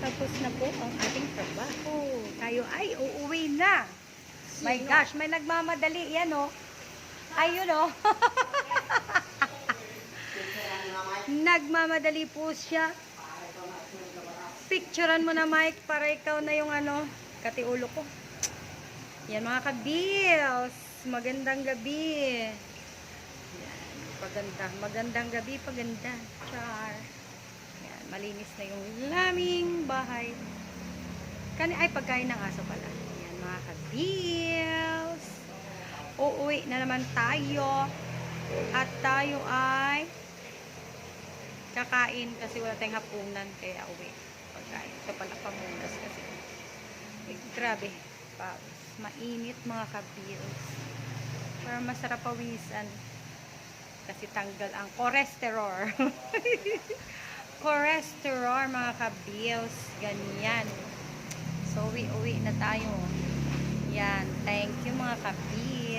Tapos na po ang ating trabaho. Tayo ay uuwi na. My gosh, may nagmamadali. Yan oh. Ayun oh. Nagmamadali po siya. Picturean mo na Mike para ikaw na yung ano, katiulo ko. Yan mga kabils. Magandang gabi. Yan, paganda. Magandang gabi, paganda. Char. Yan, malinis na yung laming bahay. Kani ay pagkain ng aso pala. Yan mga kabils. Uuwi na naman tayo. At tayo ay kakain kasi wala tayong hapunan kaya uwi. Pagkain. Ito pala pamunas kasi. Eh, grabe. Pawis. Mainit mga kabils. Para masarap pawisan. Kasi tanggal ang cholesterol. cholesterol mga kabils. Ganyan. So, uwi-uwi na tayo. Yan. Thank you mga kabils.